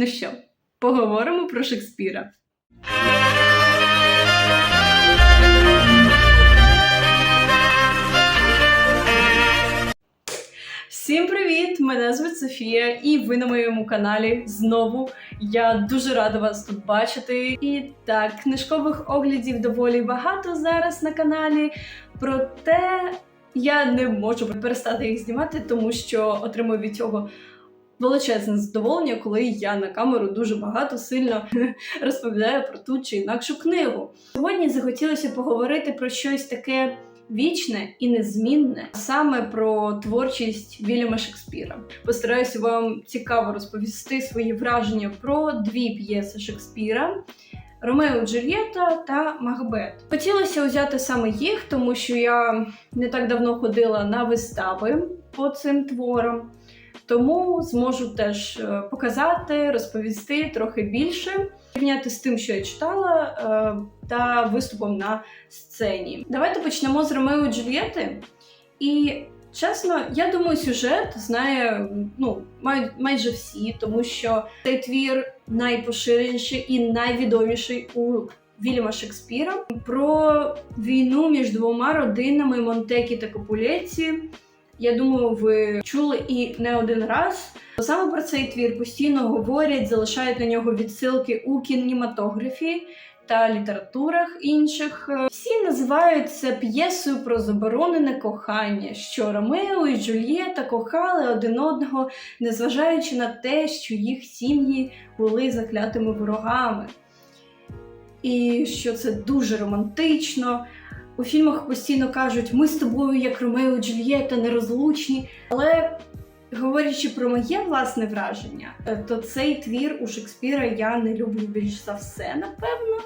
Ну що, поговоримо про Шекспіра. Всім привіт! Мене звуть Софія, і ви на моєму каналі знову. Я дуже рада вас тут бачити. І так, книжкових оглядів доволі багато зараз на каналі. Проте я не можу перестати їх знімати, тому що отримую від цього величезне задоволення, коли я на камеру дуже багато сильно розповідаю про ту чи інакшу книгу. Сьогодні захотілося поговорити про щось таке вічне і незмінне, саме про творчість Вільяма Шекспіра. Постараюся вам цікаво розповісти свої враження про дві п'єси Шекспіра. Ромео Джульєта та Макбет. Хотілося взяти саме їх, тому що я не так давно ходила на вистави по цим творам, тому зможу теж е, показати, розповісти трохи більше, порівняти з тим, що я читала, е, та виступом на сцені. Давайте почнемо з Ромео Джульєти. І чесно, я думаю, сюжет знає ну, май, майже всі, тому що цей твір найпоширеніший і найвідоміший у Вільяма Шекспіра про війну між двома родинами Монтекі та Капулеці. Я думаю, ви чули і не один раз. Саме про цей твір постійно говорять, залишають на нього відсилки у кінематографі та літературах інших. Всі називають це п'єсою про заборонене кохання, що Ромео і Джульєта кохали один одного, незважаючи на те, що їх сім'ї були заклятими ворогами. І що це дуже романтично. У фільмах постійно кажуть, ми з тобою, як Ромео і Джульєта, нерозлучні. Але говорячи про моє власне враження, е, то цей твір у Шекспіра я не люблю більш за все, напевно.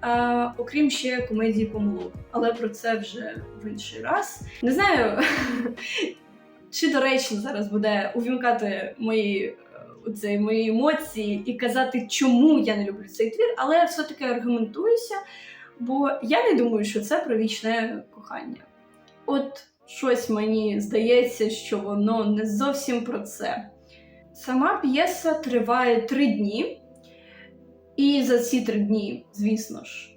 А, окрім ще комедії помилок. Але про це вже в інший раз. Не знаю, чи доречно зараз буде увімкати мої. Оце мої емоції і казати, чому я не люблю цей твір, але я все-таки аргументуюся, бо я не думаю, що це про вічне кохання. От щось мені здається, що воно не зовсім про це. Сама п'єса триває три дні, і за ці три дні, звісно ж,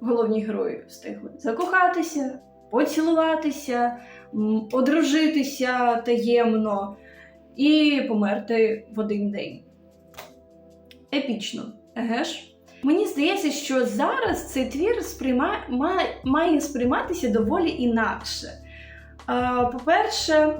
головні герої встигли закохатися, поцілуватися, одружитися таємно і померти в один день. Епічно, еге ж? Мені здається, що зараз цей твір сприйма... має, сприйматися доволі інакше. По-перше,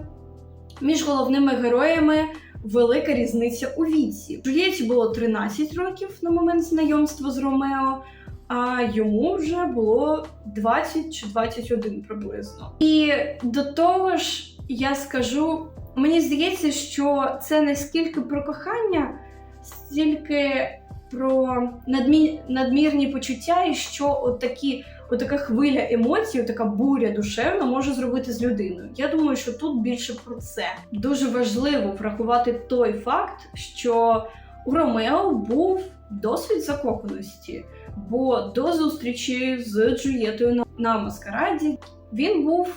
між головними героями велика різниця у віці. Джульєті було 13 років на момент знайомства з Ромео, а йому вже було 20 чи 21 приблизно. І до того ж, я скажу, мені здається, що це не скільки про кохання, стільки про надмі... надмірні почуття, і що от такі, от така хвиля емоцій, така буря душевна може зробити з людиною. Я думаю, що тут більше про це. Дуже важливо врахувати той факт, що у Ромео був досвід закоханості, бо до зустрічі з Джульєтою на маскараді він був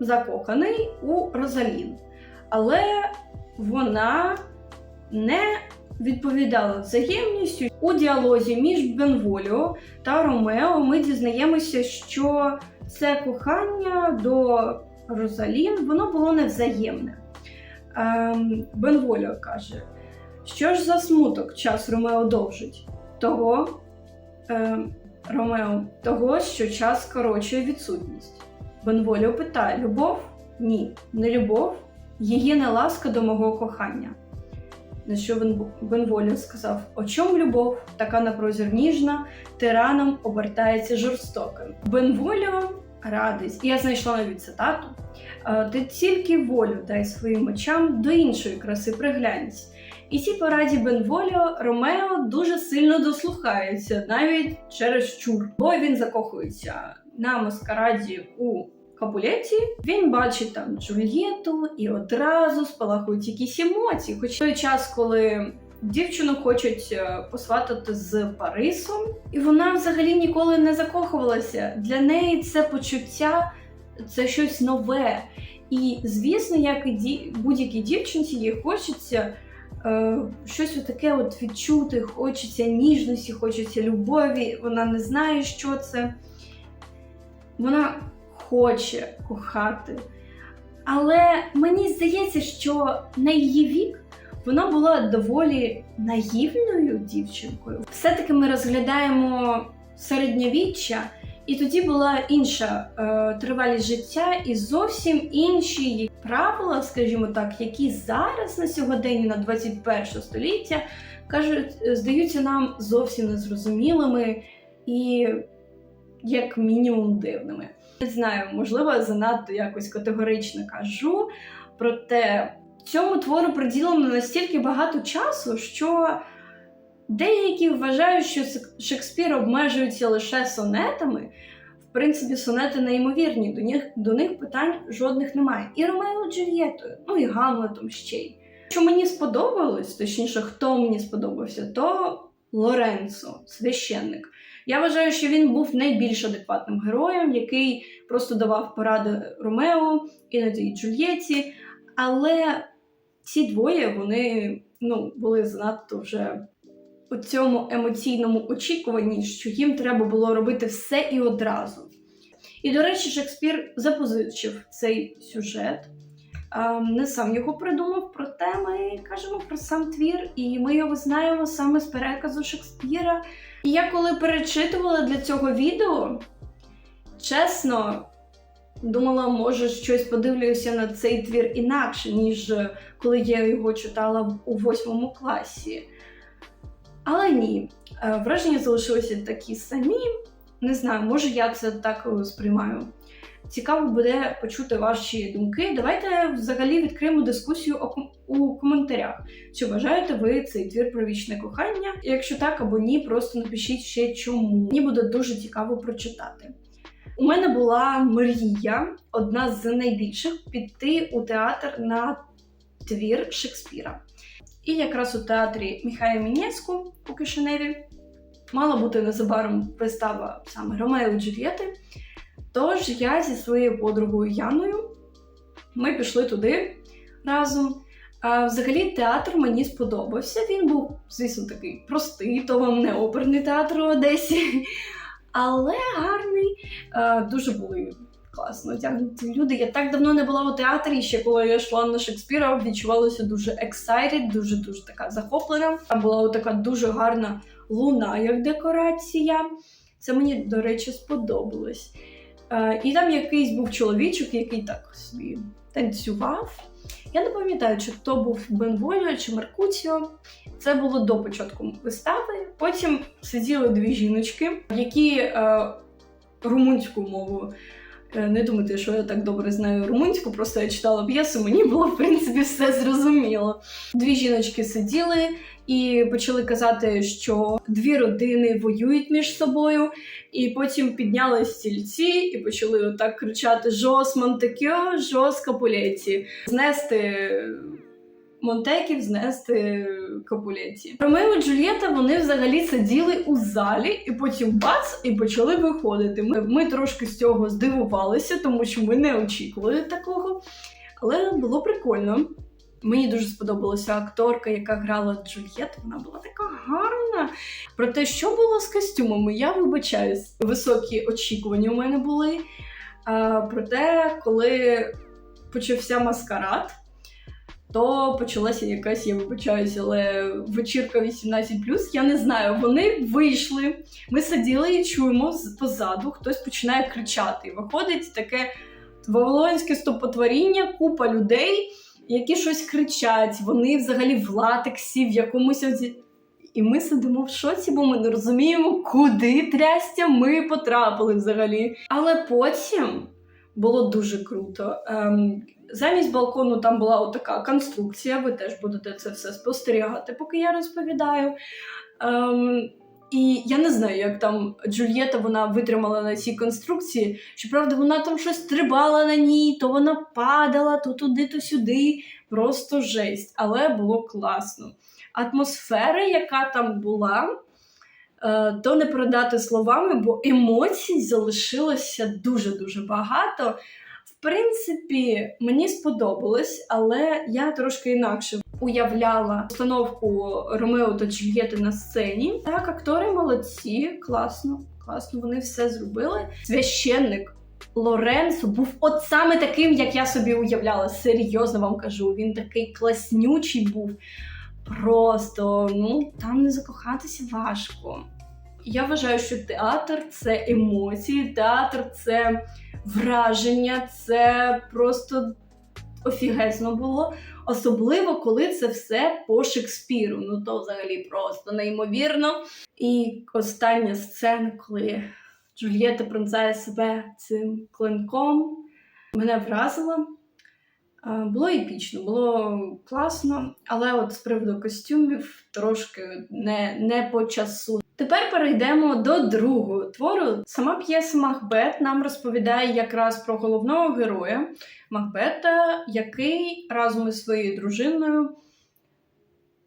закоханий у Розалін. Але вона не відповідала взаємністю. У діалозі між Бенволіо та Ромео ми дізнаємося, що це кохання до Розалін воно було невзаємне. Ем, Бенволіо каже, що ж за смуток час Ромео довжить? Того ем, Ромео, того, що час скорочує відсутність. Бенволіо питає: любов? Ні, не любов, її не ласка до мого кохання. На що Бен- Бенволіо сказав: О чому любов, така на прозір ніжна, тираном обертається жорстоким. Бенволіо і я знайшла навіть цитату. «Е, Ти тільки волю дай своїм очам до іншої краси приглянься. І цій пораді Бенволіо Ромео дуже сильно дослухається, навіть через чур, бо він закохується на маскараді у Капулеті, він бачить там Джульєту і одразу спалахують якісь емоції. Хоч той час, коли дівчину хочуть е, посватати з Парисом, і вона взагалі ніколи не закохувалася. Для неї це почуття це щось нове. І звісно, як і будь-якій дівчинці, їй хочеться Е, щось таке от відчути, хочеться ніжності, хочеться любові. Вона не знає, що це. Вона хоче кохати. Але мені здається, що на її вік вона була доволі наївною дівчинкою. Все-таки ми розглядаємо середньовіччя, і тоді була інша е, тривалість життя і зовсім інші правила, скажімо так, які зараз на сьогодення, на 21 століття, кажуть, здаються нам зовсім незрозумілими і як мінімум дивними. Не знаю, можливо, занадто якось категорично кажу, проте цьому твору приділено настільки багато часу, що деякі вважають, що Шекспір обмежується лише сонетами. В принципі, сонети неймовірні, до них до них питань жодних немає. І Ромео Джульєтою, ну і Гамлетом ще й. Що мені сподобалось, точніше, хто мені сподобався, то Лоренцо, священник. Я вважаю, що він був найбільш адекватним героєм, який просто давав поради Ромео, іноді Джульєті. Але ці двоє вони ну, були занадто вже у цьому емоційному очікуванні, що їм треба було робити все і одразу. І, до речі, Шекспір запозичив цей сюжет. Не сам його придумав, проте ми кажемо про сам твір, і ми його знаємо саме з переказу Шекспіра. І я коли перечитувала для цього відео, чесно, думала, може, щось подивлюся на цей твір інакше, ніж коли я його читала у восьмому класі. Але ні, е, враження залишилися такі самі. Не знаю, може я це так сприймаю. Цікаво буде почути ваші думки. Давайте взагалі відкриємо дискусію у коментарях. Чи вважаєте ви цей твір про вічне кохання? Якщо так або ні, просто напишіть ще чому. Мені буде дуже цікаво прочитати. У мене була мрія, одна з найбільших, піти у театр на твір Шекспіра. І якраз у театрі Міхая Мінєцьку у Кишиневі мала бути незабаром вистава саме Ромео і Джульєти. Тож я зі своєю подругою Яною ми пішли туди разом. А Взагалі, театр мені сподобався. Він був, звісно, такий простий, то вам не оперний театр у Одесі, але гарний. Дуже були класно одягнуті люди. Я так давно не була у театрі, ще коли я йшла на Шекспіра, відчувалася дуже excited, дуже дуже така захоплена. Була така дуже гарна луна, як декорація. Це мені, до речі, сподобалось. Е, і там якийсь був чоловічок, який так собі танцював. Я не пам'ятаю, чи то був Бенволіо чи Меркуціо. Це було до початку вистави. Потім сиділи дві жіночки, які е, румунську мову. Е, не думайте, що я так добре знаю румунську, просто я читала п'єсу, мені було в принципі все зрозуміло. Дві жіночки сиділи і почали казати, що дві родини воюють між собою, і потім підняли стільці і почали отак кричати Жос Монтекьо, жос Капулеті, знести. Монтеків знести Капулеті. Ромео і Джульєта вони взагалі сиділи у залі, і потім бац, і почали виходити. Ми, ми трошки з цього здивувалися, тому що ми не очікували такого. Але було прикольно. Мені дуже сподобалася акторка, яка грала Джульєт. Вона була така гарна. Про те, що було з костюмами, я вибачаюсь. Високі очікування у мене були. А, Проте, коли почався маскарад, то почалася якась, я вибачаюся, але вечірка 18. Я не знаю. Вони вийшли. Ми сиділи і чуємо позаду, хтось починає кричати. Виходить таке вавилонське стопотворіння, купа людей які щось кричать, вони взагалі в латексі, в якомусь. І ми сидимо в шоці, бо ми не розуміємо, куди трястя ми потрапили взагалі. Але потім було дуже круто. Ем, Замість балкону там була така конструкція, ви теж будете це все спостерігати, поки я розповідаю. Ем, і я не знаю, як там Джульєта вона витримала на цій конструкції. Щоправда, вона там щось стрибала на ній, то вона падала, то туди, то сюди. Просто жесть. Але було класно. Атмосфера, яка там була, е, то не передати словами, бо емоцій залишилося дуже-дуже багато. Принципі, мені сподобалось, але я трошки інакше уявляла установку Ромео та Джульєти на сцені. Так, актори молодці, класно, класно, вони все зробили. Священник Лоренцо був от саме таким, як я собі уявляла. Серйозно вам кажу. Він такий класнючий був. Просто ну там не закохатися важко. Я вважаю, що театр це емоції, театр це враження, це просто офігезно було. Особливо, коли це все по Шекспіру. Ну то взагалі просто неймовірно. І остання сцена, коли Джульєта пронзає себе цим клинком, мене вразила. Було епічно, було класно, але от з приводу костюмів трошки не, не по часу. Тепер перейдемо до другого твору. Сама п'єса Махбет нам розповідає якраз про головного героя Махбета, який разом із своєю дружиною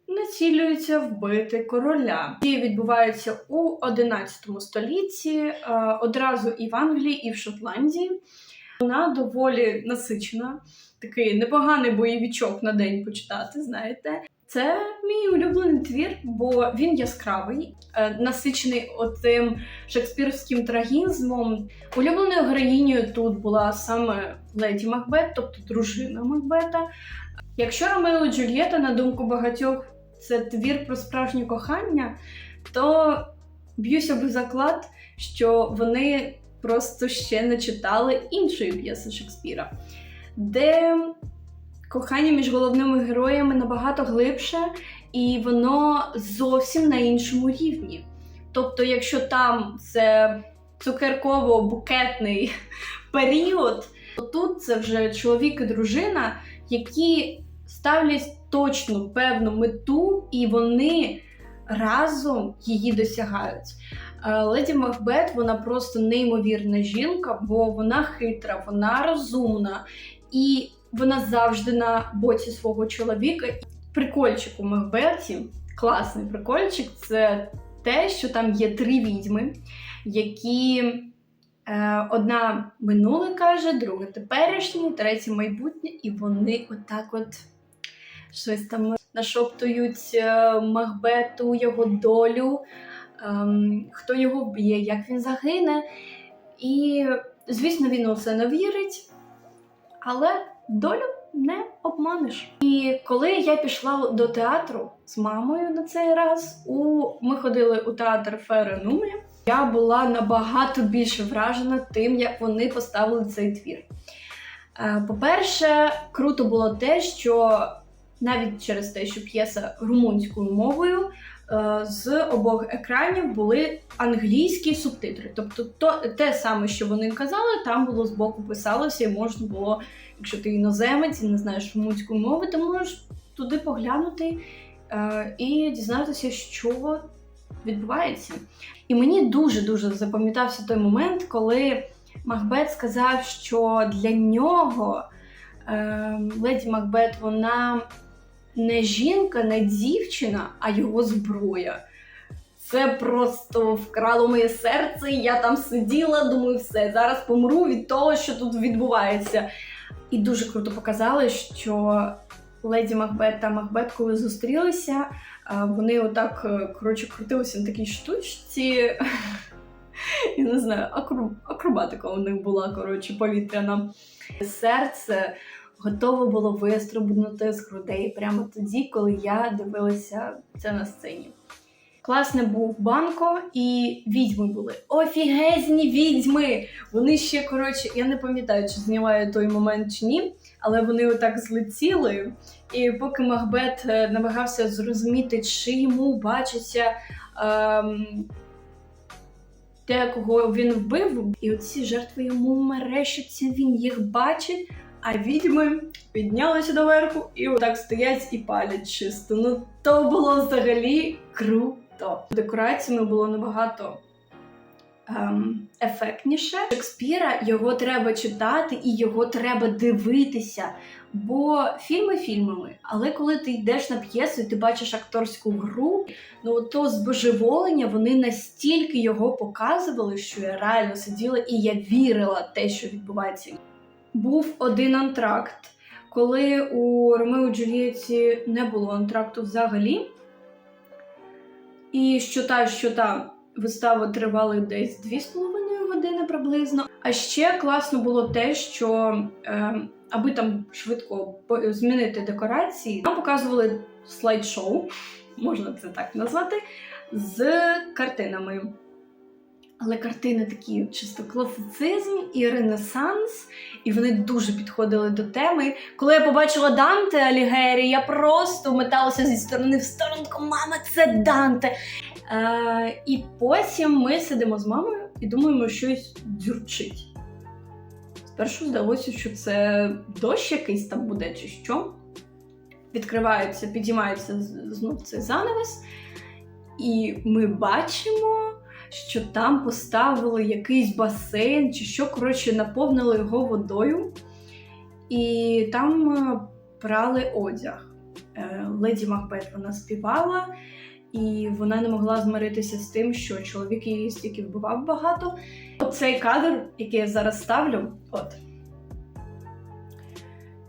націлюється вбити короля. Дії відбуваються у 11 столітті, е, одразу і в Англії, і в Шотландії. Вона доволі насичена, такий непоганий бойовичок на день почитати, знаєте. Це мій улюблений твір, бо він яскравий, е, насичений отим шекспірським трагізмом. Улюбленою героїнею тут була саме леді Макбет, тобто дружина Макбета. Якщо Ромео Джульєта, на думку багатьох, це твір про справжнє кохання, то б'юся об заклад, що вони просто ще не читали іншої п'єси Шекспіра, де кохання між головними героями набагато глибше, і воно зовсім на іншому рівні. Тобто, якщо там це цукерково-букетний період, то тут це вже чоловік і дружина, які ставлять точно певну мету, і вони разом її досягають. Е, Леді Макбет вона просто неймовірна жінка, бо вона хитра, вона розумна і вона завжди на боці свого чоловіка. Прикольчик у Макбеті, класний прикольчик, це те, що там є три відьми, які е, одна минуле каже, друга теперішнє, третя майбутнє, і вони отак от щось там нашоптують е, Махбету, його долю, ем, хто його вб'є, як він загине. І, звісно, він у це не вірить, але долю не обманеш. І коли я пішла до театру з мамою на цей раз, у... ми ходили у театр Ференумі, я була набагато більше вражена тим, як вони поставили цей твір. Е, По-перше, круто було те, що навіть через те, що п'єса румунською мовою, з обох екранів були англійські субтитри. Тобто, то, те саме, що вони казали, там було збоку писалося, і можна було, якщо ти іноземець і не знаєш румунської мови, ти можеш туди поглянути е, і дізнатися, що відбувається. І мені дуже-дуже запам'ятався той момент, коли Махбет сказав, що для нього е, леді Макбет вона не жінка, не дівчина, а його зброя. Це просто вкрало моє серце. Я там сиділа, думаю, все, зараз помру від того, що тут відбувається. І дуже круто показали, що леді Макбет та Макбет, коли зустрілися, вони отак е, коротше крутилися на такій штучці. Я не знаю, акробатика у них була, коротше, повітряна. Серце готове було вистрибнути з грудей прямо тоді, коли я дивилася це на сцені. Класний був банко, і відьми були. Офігезні відьми! Вони ще, коротше, я не пам'ятаю, чи знімаю той момент чи ні, але вони отак злетіли. І поки Махбет е, намагався зрозуміти, чи йому бачиться ем, те, кого він вбив, і оці жертви йому мерещаться, він їх бачить, а відьми піднялися доверху і отак стоять і палять чисто. Ну то було взагалі круто. Декораціями було набагато ем, ефектніше. Шекспіра його треба читати і його треба дивитися. Бо фільми фільмами, але коли ти йдеш на п'єсу і ти бачиш акторську гру, ну то збожеволення вони настільки його показували, що я реально сиділа і я вірила те, що відбувається. Був один антракт, коли у Ромео Джульєті не було антракту взагалі. І що та, що та вистава тривали десь 2,5 години приблизно. А ще класно було те, що е, аби там швидко змінити декорації, нам показували слайд-шоу, можна це так назвати, з картинами. Але картини такі чисто класицизм і ренесанс, і вони дуже підходили до теми. Коли я побачила Данте Алігері, я просто металася зі сторони в сторону, така, мама, це Данте. Е, і потім ми сидимо з мамою і думаємо, що щось дзюрчить. Спершу здалося, що це дощ якийсь там буде, чи що. Відкривається, підіймається знов цей занавес, і ми бачимо, що там поставили якийсь басейн, чи що, коротше, наповнили його водою, і там е, прали одяг. Е, Леді Макбет вона співала, і вона не могла змиритися з тим, що чоловік її стільки вбивав багато. Оцей кадр, який я зараз ставлю, от.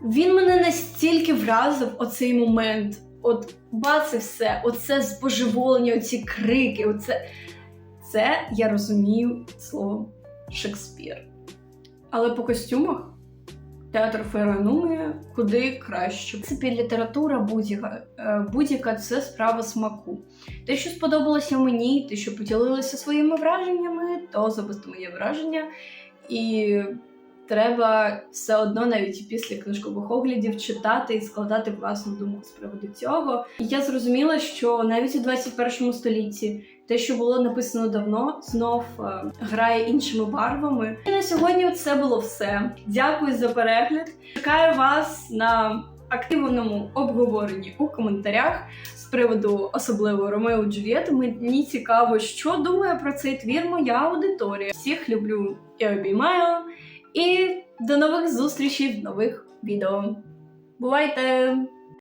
Він мене настільки вразив оцей момент. От бац і все, оце збожеволення, оці крики, оце. Це я розумію словом Шекспір. Але по костюмах театр Феронуми куди краще. В принципі, література будь-яка, е, будь-яка це справа смаку. Те, що сподобалося мені, те, що поділилися своїми враженнями, то особисто моє враження. І треба все одно навіть після книжкових оглядів читати і складати власну думку з приводу цього. І я зрозуміла, що навіть у 21 столітті те, що було написано давно, знов е, грає іншими барвами. І на сьогодні це було все. Дякую за перегляд. Чекаю вас на активному обговоренні у коментарях з приводу особливо Ромео Джульєти. Мені цікаво, що думає про цей твір моя аудиторія. Всіх люблю і обіймаю. І до нових зустрічей в нових відео. Бувайте!